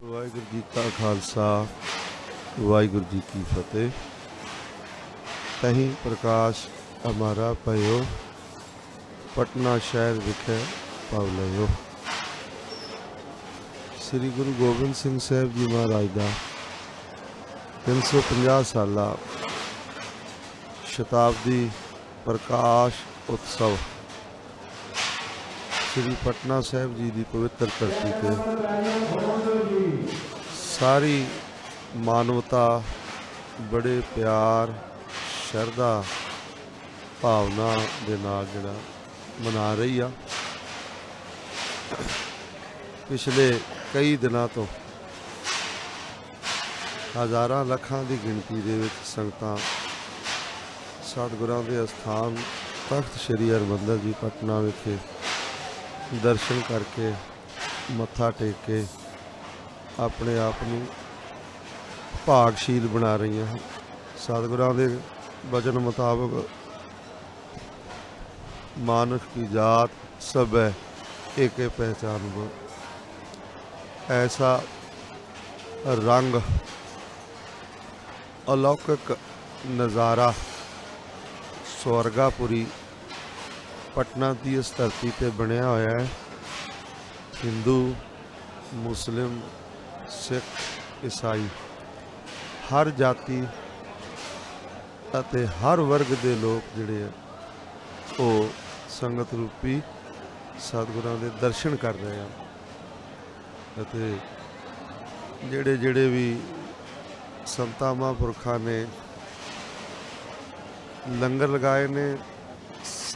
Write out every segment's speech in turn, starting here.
ਵਾਹਿਗੁਰੂ ਜੀ ਕਾ ਖਾਲਸਾ, ਵਾਹਿਗੁਰੂ ਜੀ ਕੀ ਫਤਿਹ। ਤਹੀਂ ਪ੍ਰਕਾਸ਼ ਹਮਾਰਾ ਭਇਓ, ਪਟਨਾ ਸ਼ਹਿਰ ਵਿਖੇ ਪਾਵ ਲਿਓ ਸ੍ਰੀ ਗੁਰੂ ਗੋਬਿੰਦ ਸਿੰਘ ਸਾਹਿਬ ਜੀ ਮਹਾਰਾਜ ਦਾ 350 ਸਾਲਾ ਸ਼ਤਾਬਦੀ ਪ੍ਰਕਾਸ਼ ਉਤਸਵ ਸ੍ਰੀ ਪਟਨਾ ਸਾਹਿਬ ਜੀ ਦੀ ਪਵਿੱਤਰ ਧਰਤੀ ਤੇ ਸਾਰੀ ਮਾਨਵਤਾ, ਬੜੇ ਪਿਆਰ, ਸ਼ਰਧਾ ਭਾਵਨਾ ਦੇ ਨਾਲ ਜਿਹੜਾ ਮਨਾ ਰਹੀ ਆ। ਪਿਛਲੇ ਕਈ ਦਿਨਾਂ ਤੋਂ ਹਜ਼ਾਰਾਂ ਲੱਖਾਂ ਦੀ ਗਿਣਤੀ ਦੇ ਵਿੱਚ ਸੰਗਤਾਂ ਸਤਿਗੁਰਾਂ ਦੇ ਅਸਥਾਨ ਤਖਤ ਸ੍ਰੀ ਹਰਿਮੰਦਰ ਜੀ ਪਟਨਾ ਵਿਖੇ ਦਰਸ਼ਨ ਕਰਕੇ ਮੱਥਾ ਟੇਕ ਕੇ ਆਪਣੇ ਆਪ ਨੂੰ ਭਾਗਸ਼ੀਲ ਬਣਾ ਰਹੀਆਂ ਹਨ। ਸਤਿਗੁਰਾਂ ਦੇ ਵਚਨ ਮੁਤਾਬਕ ਮਾਨਸ ਕੀ ਜਾਤ ਸਭ ਹੈ, ਏਕੇ ਪਹਿਚਾਨ ਬੋ। ਐਸਾ ਰੰਗ, ਅਲੌਕਿਕ ਨਜ਼ਾਰਾ ਸਵਰਗਾਪੁਰੀ ਪਟਨਾ ਦੀ ਇਸ ਧਰਤੀ ਤੇ ਬਣਿਆ ਹੋਇਆ ਹੈ। ਹਿੰਦੂ, ਮੁਸਲਿਮ, ਸਿੱਖ, ਈਸਾਈ, ਹਰ ਜਾਤੀ ਅਤੇ ਹਰ ਵਰਗ ਦੇ ਲੋਕ ਜਿਹੜੇ ਆ, ਉਹ ਸੰਗਤ ਰੂਪੀ ਸਤਿਗੁਰਾਂ ਦੇ ਦਰਸ਼ਨ ਕਰ ਰਹੇ ਆ। ਅਤੇ ਜਿਹੜੇ ਜਿਹੜੇ ਵੀ ਸੰਤਾਂ, ਮਹਾਂਪੁਰਖਾਂ ਨੇ ਲੰਗਰ ਲਗਾਏ ਨੇ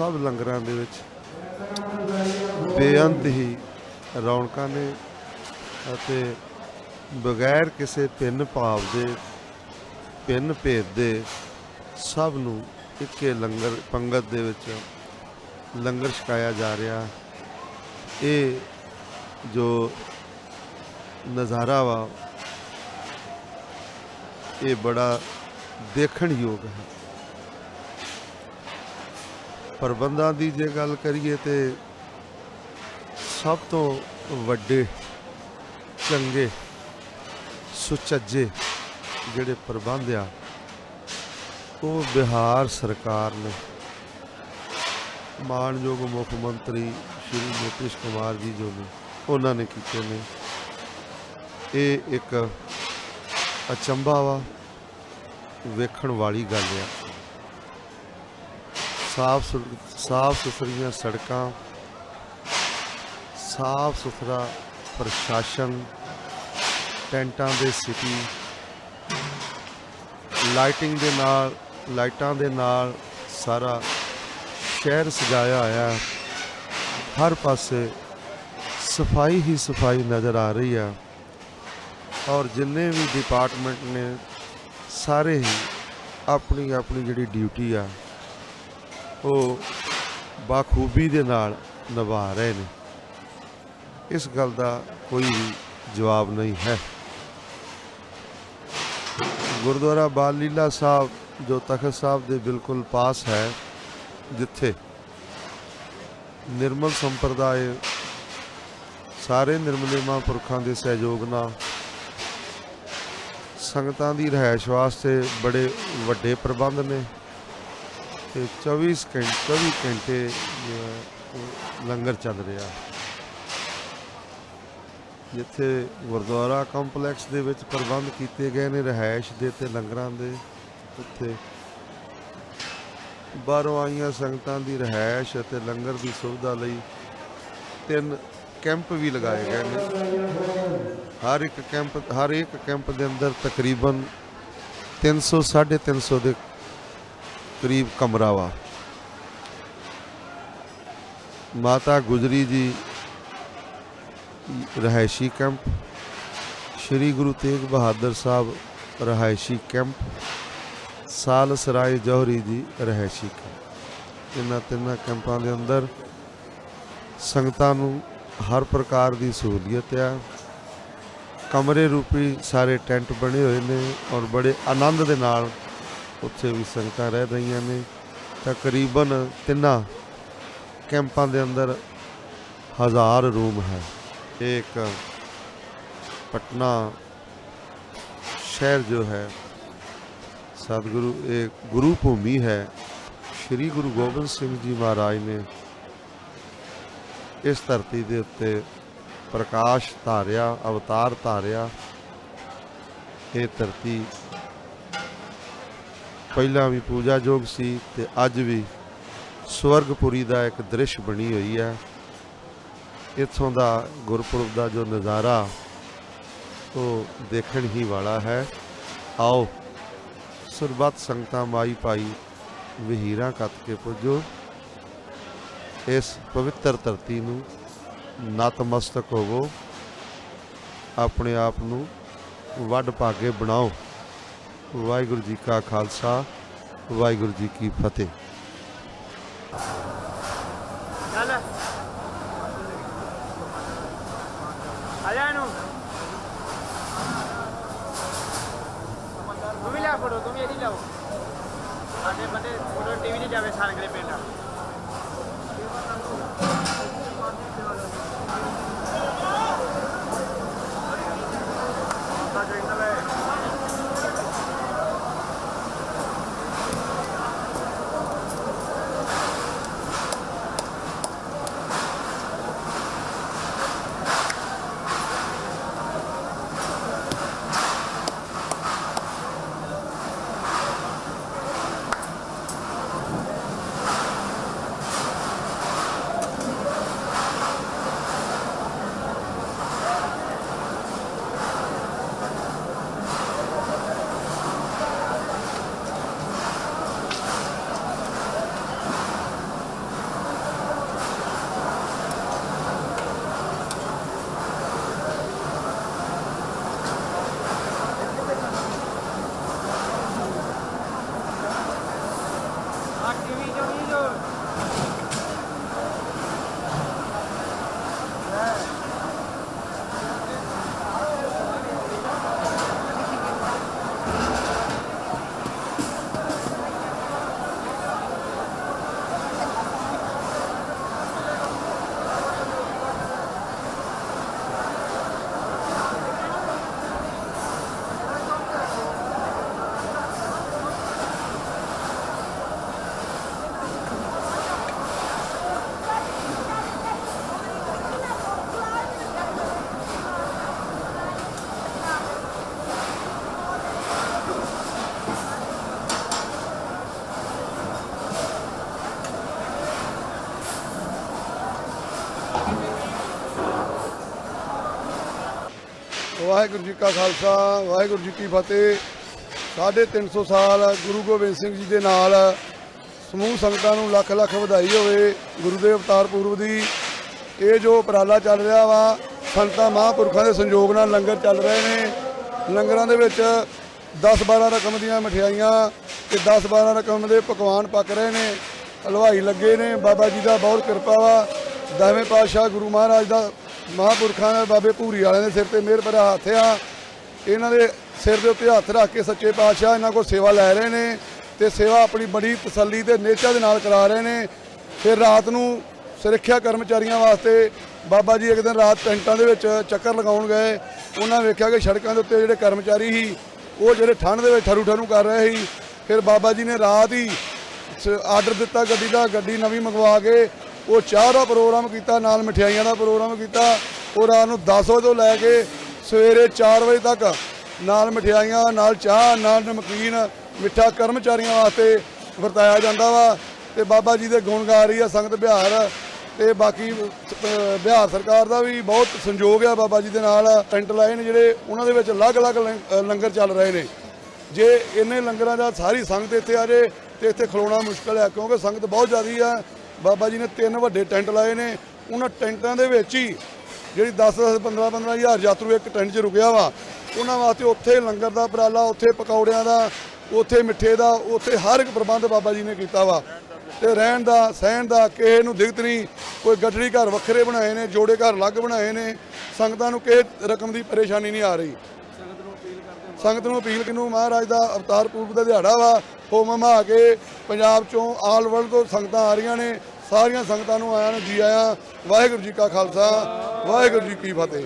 ਸਭ ਲੰਗਰਾਂ ਦੇ ਵਿੱਚ ਬੇਅੰਤ ਹੀ ਰੌਣਕਾਂ ਨੇ ਅਤੇ ਬਗੈਰ ਕਿਸੇ ਪਿੰਨ ਭਾਵ ਦੇ ਪਿੰਨ ਭੇਦ ਦੇ ਸਭ ਨੂੰ ਇੱਕੇ ਲੰਗਰ, ਪੰਗਤ ਦੇ ਵਿੱਚ ਲੰਗਰ ਛਕਾਇਆ ਜਾ ਰਿਹਾ। ਇਹ ਜੋ ਨਜ਼ਾਰਾ ਵਾ, ਇਹ ਬੜਾ ਦੇਖਣ ਯੋਗ ਹੈ। ਪ੍ਰਬੰਧਾਂ ਦੀ ਜੇ ਗੱਲ ਕਰੀਏ ਤੇ ਸਭ ਤੋਂ ਵੱਡੇ, ਚੰਗੇ, ਸੁਚੱਜੇ ਜਿਹੜੇ ਪ੍ਰਬੰਧ ਆ, ਉਹ ਬਿਹਾਰ ਸਰਕਾਰ ਨੇ। ਮਾਨਯੋਗ ਮੁੱਖ ਮੰਤਰੀ ਸ਼੍ਰੀ ਨਿਤਿਸ਼ ਕੁਮਾਰ ਜੀ ਜੋ ਨੇ, ਉਹਨਾਂ ਨੇ ਕੀਤੇ ਨੇ। ਇਹ ਇੱਕ ਅਚੰਭਾ ਵਾ, ਵੇਖਣ ਵਾਲੀ ਗੱਲ ਆ। ਸਾਫ਼ ਸੁਥ- ਸਾਫ਼ ਸੁਥਰੀਆਂ ਸੜਕਾਂ, ਸਾਫ਼ ਸੁਥਰਾ ਪ੍ਰਸ਼ਾਸਨ, ਟੈਂਟਾਂ ਦੇ ਸਿਟੀ, ਲਾਈਟਿੰਗ ਦੇ ਨਾਲ, ਲਾਈਟਾਂ ਦੇ ਨਾਲ ਸਾਰਾ ਸ਼ਹਿਰ ਸਜਾਇਆ ਹੋਇਆ ਹਰ ਪਾਸੇ ਸਫ਼ਾਈ ਹੀ ਸਫ਼ਾਈ ਨਜ਼ਰ ਆ ਰਹੀ ਆ ਔਰ ਜਿੰਨੇ ਵੀ ਡਿਪਾਰਟਮੈਂਟ ਨੇ ਸਾਰੇ ਹੀ ਆਪਣੀ ਆਪਣੀ ਜਿਹੜੀ ਡਿਊਟੀ ਆ ਉਹ ਬਾਖੂਬੀ ਦੇ ਨਾਲ ਨਿਭਾ ਰਹੇ ਨੇ। ਇਸ ਗੱਲ ਦਾ ਕੋਈ ਵੀ ਜਵਾਬ ਨਹੀਂ ਹੈ। ਗੁਰਦੁਆਰਾ ਬਾਲ ਲੀਲਾ ਸਾਹਿਬ, ਜੋ ਤਖਤ ਸਾਹਿਬ ਦੇ ਬਿਲਕੁਲ ਪਾਸ ਹੈ, ਜਿੱਥੇ ਨਿਰਮਲ ਸੰਪਰਦਾਇ ਸਾਰੇ ਨਿਰਮਲੇ ਮਹਾਂਪੁਰਖਾਂ ਦੇ ਸਹਿਯੋਗ ਨਾਲ ਸੰਗਤਾਂ ਦੀ ਰਿਹਾਇਸ਼ ਵਾਸਤੇ ਬੜੇ ਵੱਡੇ ਪ੍ਰਬੰਧ ਨੇ। ਤੇ 24 ਘੰਟੇ 24 ਘੰਟੇ ਜੋ ਹੈ ਉਹ ਲੰਗਰ ਚੱਲ ਰਿਹਾ। ਜਿੱਥੇ ਗੁਰਦੁਆਰਾ ਕੰਪਲੈਕਸ ਦੇ ਵਿੱਚ ਪ੍ਰਬੰਧ ਕੀਤੇ ਗਏ ਨੇ ਰਿਹਾਇਸ਼ ਦੇ ਤੇ ਲੰਗਰਾਂ ਦੇ, ਉੱਥੇ ਬਾਹਰੋਂ ਆਈਆਂ ਸੰਗਤਾਂ ਦੀ ਰਿਹਾਇਸ਼ ਅਤੇ ਲੰਗਰ ਦੀ ਸੁਵਿਧਾ ਲਈ ਤਿੰਨ ਕੈਂਪ ਵੀ ਲਗਾਏ ਗਏ ਨੇ। ਹਰ ਇੱਕ ਕੈਂਪ, ਹਰ ਇੱਕ ਕੈਂਪ ਦੇ ਅੰਦਰ ਤਕਰੀਬਨ 300 350 ਦੇ ਕਰੀਬ ਕਮਰਾ ਵਾ। ਮਾਤਾ ਗੁਜਰੀ ਜੀ ਰਹਾਇਸ਼ੀ ਕੈਂਪ, ਸ਼੍ਰੀ ਗੁਰੂ ਤੇਗ ਬਹਾਦਰ ਸਾਹਿਬ ਰਹਾਇਸ਼ੀ ਕੈਂਪ, ਸਾਲ ਸਰਾਏ ਜੌਹਰੀ ਜੀ ਰਹਾਇਸ਼ੀ ਕੈਂਪ। ਇਹਨਾਂ ਤਿੰਨਾਂ ਕੈਂਪਾਂ ਦੇ ਅੰਦਰ ਸੰਗਤਾਂ ਨੂੰ ਹਰ ਪ੍ਰਕਾਰ ਦੀ ਸਹੂਲੀਅਤ ਆ। ਕਮਰੇ ਰੂਪੀ ਸਾਰੇ ਟੈਂਟ ਬਣੇ ਹੋਏ ਨੇ ਔਰ ਬੜੇ ਆਨੰਦ ਦੇ ਨਾਲ ਉੱਥੇ ਵੀ ਸੰਗਤਾਂ ਰਹਿ ਰਹੀਆਂ ਨੇ। ਤਕਰੀਬਨ ਤਿੰਨਾਂ ਕੈਂਪਾਂ ਦੇ ਅੰਦਰ ਹਜ਼ਾਰ ਰੂਮ ਹੈ। ਇਹ ਇੱਕ ਪਟਨਾ ਸ਼ਹਿਰ ਜੋ ਹੈ, ਸਤਿਗੁਰੂ, ਇਹ ਗੁਰੂ ਭੂਮੀ ਹੈ। ਸ੍ਰੀ ਗੁਰੂ ਗੋਬਿੰਦ ਸਿੰਘ ਜੀ ਮਹਾਰਾਜ ਨੇ ਇਸ ਧਰਤੀ ਦੇ ਉੱਤੇ ਪ੍ਰਕਾਸ਼ ਧਾਰਿਆ, ਅਵਤਾਰ ਧਾਰਿਆ। ਇਹ ਧਰਤੀ ਪਹਿਲਾਂ ਵੀ ਪੂਜਾਯੋਗ ਸੀ ਤੇ ਅੱਜ ਵੀ ਸਵਰਗਪੁਰੀ ਦਾ ਇੱਕ ਦ੍ਰਿਸ਼ ਬਣੀ ਹੋਈ ਹੈ। ਇੱਥੋਂ ਦਾ ਗੁਰਪੁਰਬ ਦਾ ਜੋ ਨਜ਼ਾਰਾ ਉਹ ਦੇਖਣ ਹੀ ਵਾਲਾ ਹੈ। ਆਓ ਸਰਬੱਤ ਸੰਗਤਾਂ ਮਾਈ ਭਾਈ ਵਹੀਰਾਂ ਕੱਤ ਕੇ ਪੁੱਜੋ। ਇਸ ਪਵਿੱਤਰ ਧਰਤੀ ਨੂੰ ਨਤਮਸਤਕ ਹੋਵੋ। ਆਪਣੇ ਆਪ ਨੂੰ ਵੱਡ ਭਾਗੇ ਬਣਾਓ। ਵਾਹਿਗੁਰੂ ਜੀ ਕਾ ਖਾਲਸਾ, ਵਾਹਿਗੁਰੂ ਜੀ ਕੀ ਫਤਿਹ। ਚੱਲ। ਆ ਜਾ ਇਹਨੂੰ। ਤੂੰ ਲੈ ਫੋਟੋ ਤੂੰ ਇਹਦੀ ਲਾਓ। ਸਾਡੇ ਬੰਦੇ ਫੋਟੋ ਟੀਵੀ ਨਹੀਂ ਜਾਵੇ ਸਾਲਗਰੇ ਪਿੰਡ। ਵਾਹਿਗੁਰੂ ਜੀ ਕਾ ਖਾਲਸਾ, ਵਾਹਿਗੁਰੂ ਜੀ ਕੀ ਫਤਿਹ। ਸਾਢੇ 300 ਸਾਲ ਗੁਰੂ ਗੋਬਿੰਦ ਸਿੰਘ ਜੀ ਦੇ ਨਾਲ ਸਮੂਹ ਸੰਗਤਾਂ ਨੂੰ ਲੱਖ ਲੱਖ ਵਧਾਈ ਹੋਵੇ ਗੁਰੂ ਦੇ ਅਵਤਾਰ ਪੁਰਬ ਦੀ। ਇਹ ਜੋ ਉਪਰਾਲਾ ਚੱਲ ਰਿਹਾ ਵਾ, ਸੰਤਾਂ ਮਹਾਂਪੁਰਖਾਂ ਦੇ ਸੰਯੋਗ ਨਾਲ ਲੰਗਰ ਚੱਲ ਰਹੇ ਨੇ। ਲੰਗਰਾਂ ਦੇ ਵਿੱਚ 10-12 ਰਕਮ ਦੀਆਂ ਮਠਿਆਈਆਂ ਤੇ 10-12 ਰਕਮ ਦੇ ਪਕਵਾਨ ਪੱਕ ਰਹੇ ਨੇ। ਹਲਵਾਈ ਲੱਗੇ ਨੇ, ਬਾਬਾ ਜੀ ਦਾ ਬਹੁਤ ਕਿਰਪਾ ਵਾ। ਦਸਵੇਂ ਪਾਤਸ਼ਾਹ ਗੁਰੂ ਮਹਾਰਾਜ ਦਾ ਮਹਾਂਪੁਰਖਾਂ ਦੇ ਬਾਬੇ ਭੂਰੀ ਵਾਲਿਆਂ ਦੇ ਸਿਰ ਤੇ ਮਿਹਰ ਭਰਾ ਹੱਥ ਆ। ਇਹਨਾਂ ਦੇ ਸਿਰ ਦੇ ਉੱਤੇ ਹੱਥ ਰੱਖ ਕੇ ਸੱਚੇ ਪਾਤਸ਼ਾਹ ਇਹਨਾਂ ਕੋਲ ਸੇਵਾ ਲੈ ਰਹੇ ਨੇ ਤੇ ਸੇਵਾ ਆਪਣੀ ਬੜੀ ਤਸੱਲੀ ਤੇ ਨੇਚਾ ਦੇ ਨਾਲ ਕਰਾ ਰਹੇ ਨੇ। ਫਿਰ ਰਾਤ ਨੂੰ ਸੁਰੱਖਿਆ ਕਰਮਚਾਰੀਆਂ ਵਾਸਤੇ ਬਾਬਾ ਜੀ ਇੱਕ ਦਿਨ ਰਾਤ ਟੈਂਟਾਂ ਦੇ ਵਿੱਚ ਚੱਕਰ ਲਗਾਉਣ ਗਏ। ਉਹਨਾਂ ਵੇਖਿਆ ਕਿ ਸੜਕਾਂ ਦੇ ਉੱਤੇ ਜਿਹੜੇ ਕਰਮਚਾਰੀ ਸੀ, ਉਹ ਜਿਹੜੇ ਠੰਡ ਦੇ ਵਿੱਚ ਠਰੂ ਠਰੂ ਕਰ ਰਹੇ ਸੀ। ਫਿਰ ਬਾਬਾ ਜੀ ਨੇ ਰਾਤ ਹੀ ਆਰਡਰ ਦਿੱਤਾ ਗੱਡੀ ਦਾ, ਗੱਡੀ ਨਵੀਂ ਮੰਗਵਾ ਕੇ ਉਹ ਚਾਹ ਦਾ ਪ੍ਰੋਗਰਾਮ ਕੀਤਾ, ਨਾਲ ਮਠਿਆਈਆਂ ਦਾ ਪ੍ਰੋਗਰਾਮ ਕੀਤਾ। ਉਹ ਰਾਤ ਨੂੰ 10 ਵਜੇ ਤੋਂ ਲੈ ਕੇ ਸਵੇਰੇ 4 ਵਜੇ ਤੱਕ ਨਾਲ ਮਠਿਆਈਆਂ ਨਾਲ ਚਾਹ, ਨਾਲ ਨਮਕੀਨ, ਮਿੱਠਾ ਕਰਮਚਾਰੀਆਂ ਵਾਸਤੇ ਵਰਤਾਇਆ ਜਾਂਦਾ ਵਾ। ਤੇ ਬਾਬਾ ਜੀ ਦੇ ਗੁਣ ਗਾ ਰਹੀ ਆ ਸੰਗਤ ਬਿਹਾਰ। ਤੇ ਬਾਕੀ ਬਿਹਾਰ ਸਰਕਾਰ ਦਾ ਵੀ ਬਹੁਤ ਸੰਯੋਗ ਆ ਬਾਬਾ ਜੀ ਦੇ ਨਾਲ। ਟੈਂਟ ਲਾਏ ਨੇ ਜਿਹੜੇ, ਉਹਨਾਂ ਦੇ ਵਿੱਚ ਅਲੱਗ-ਅਲੱਗ ਲੰ- ਲੰਗਰ ਚੱਲ ਰਹੇ ਨੇ। ਜੇ ਇੰਨੇ ਲੰਗਰਾਂ ਦਾ ਸਾਰੀ ਸੰਗਤ ਇੱਥੇ ਆ ਜੇ, ਤੇ ਇੱਥੇ ਖਲੋਣਾ ਮੁਸ਼ਕਲ ਹੈ ਕਿਉਂਕਿ ਸੰਗਤ ਬਹੁਤ ਜ਼ਿਆਦੀ ਆ। ਬਾਬਾ ਜੀ ਨੇ ਤਿੰਨ ਵੱਡੇ ਟੈਂਟ ਲਾਏ ਨੇ। ਉਹਨਾਂ ਟੈਂਟਾਂ ਦੇ ਵਿੱਚ ਹੀ ਜਿਹੜੀ 10 10 15 15 ਹਜ਼ਾਰ ਯਾਤਰੂ ਇੱਕ ਟੈਂਟ 'ਚ ਰੁਕਿਆ ਵਾ। ਉਹਨਾਂ ਵਾਸਤੇ ਉੱਥੇ ਲੰਗਰ ਦਾ ਉਪਰਾਲਾ, ਉੱਥੇ ਪਕੌੜਿਆਂ ਦਾ, ਉੱਥੇ ਮਿੱਠੇ ਦਾ, ਉੱਥੇ ਹਰ ਇੱਕ ਪ੍ਰਬੰਧ ਬਾਬਾ ਜੀ ਨੇ ਕੀਤਾ ਵਾ। ਤੇ ਰਹਿਣ ਦਾ, ਸਹਿਣ ਦਾ ਕਿਸੇ ਨੂੰ ਦਿੱਕਤ ਨਹੀਂ। ਕੋਈ ਗੱਡੜੀ ਘਰ ਵੱਖਰੇ ਬਣਾਏ ਨੇ, ਜੋੜੇ ਘਰ ਅਲੱਗ ਬਣਾਏ ਨੇ। ਸੰਗਤਾਂ ਨੂੰ ਕਿਸੇ ਰਕਮ ਦੀ ਪਰੇਸ਼ਾਨੀ ਨਹੀਂ ਆ ਰਹੀ। ਸੰਗਤ ਨੂੰ ਅਪੀਲ ਕਿਨੂੰ ਮਹਾਰਾਜ ਦਾ? ਅਵਤਾਰ ਪੂਰਬ ਦਾ ਦਿਹਾੜਾ ਵਾ। ਹੋਮ ਮਾ ਕੇ ਪੰਜਾਬ ਚੋਂ ਆਲ ਵਰਲਡ ਤੋਂ ਸੰਗਤਾਂ ਆ ਰਹੀਆਂ ਨੇ। ਸਾਰੀਆਂ ਸੰਗਤਾਂ ਨੂੰ ਆਇਆਂ ਨੂੰ ਜੀ ਆਇਆਂ। ਵਾਹਿਗੁਰੂ ਜੀ ਕਾ ਖਾਲਸਾ, ਵਾਹਿਗੁਰੂ ਜੀ ਕੀ ਫਤਿਹ।